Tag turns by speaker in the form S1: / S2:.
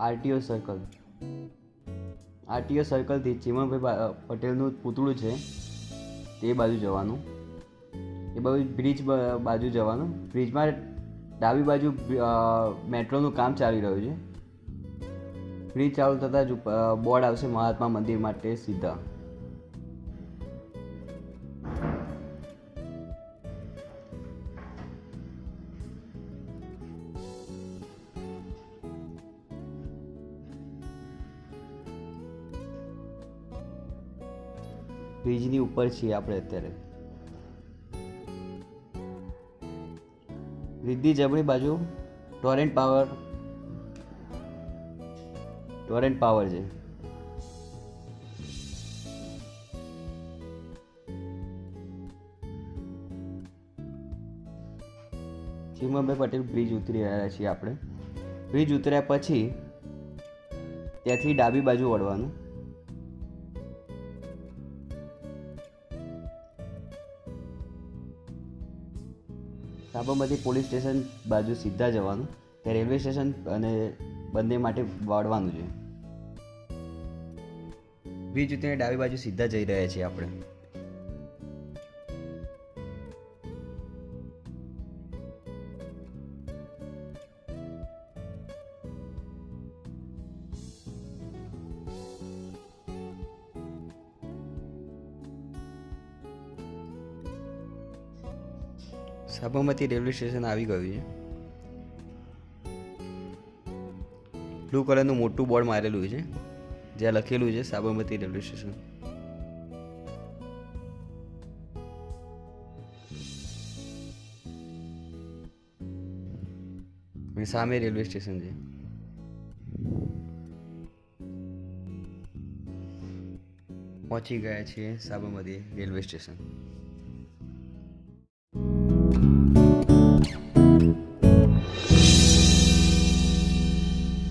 S1: RTO circle RTO સર્કલથી ચીમનભાઈ પટેલનું પૂતળું છે, તે બાજુ જવાનું. એ બાજુ બ્રિજ બાજુ જવાનું. બ્રિજમાં ડાબી બાજુ મેટ્રોનું કામ ચાલી રહ્યું છે. બ્રિજ ચાલુ થતાં જ બોર્ડ આવશે મહાત્મા મંદિર માટે સીધા. બ્રિજની ઉપર છીએ આપણે અત્યારે. બ્રિજની જમણી બાજુ ટોરેન્ટ પાવર ટોરેન્ટ પાવર છે. ચીમાભાઈ પટેલ બ્રિજ ઉતરી રહ્યા છીએ આપણે. બ્રિજ ઉતર્યા પછી ત્યાંથી ડાબી બાજુ વળવાનું. સાબરમતી પોલીસ સ્ટેશન બાજુ સીધા જવાનું, ત્યાં રેલવે સ્ટેશન અને બંને માટે વાળવાનું છે. વીજ ઉતરીને ડાબી બાજુ સીધા જઈ રહ્યા છીએ આપણે. સાબરમતી રેલવે સ્ટેશન આવી ગયું છે. બ્લુ કલરનું મોટું બોર્ડ મારેલું છે. જ્યાં લખેલું છે સાબરમતી રેલવે સ્ટેશન. સામે રેલવે સ્ટેશન છે. પહોંચી ગયા છીએ સાબરમતી રેલવે સ્ટેશન.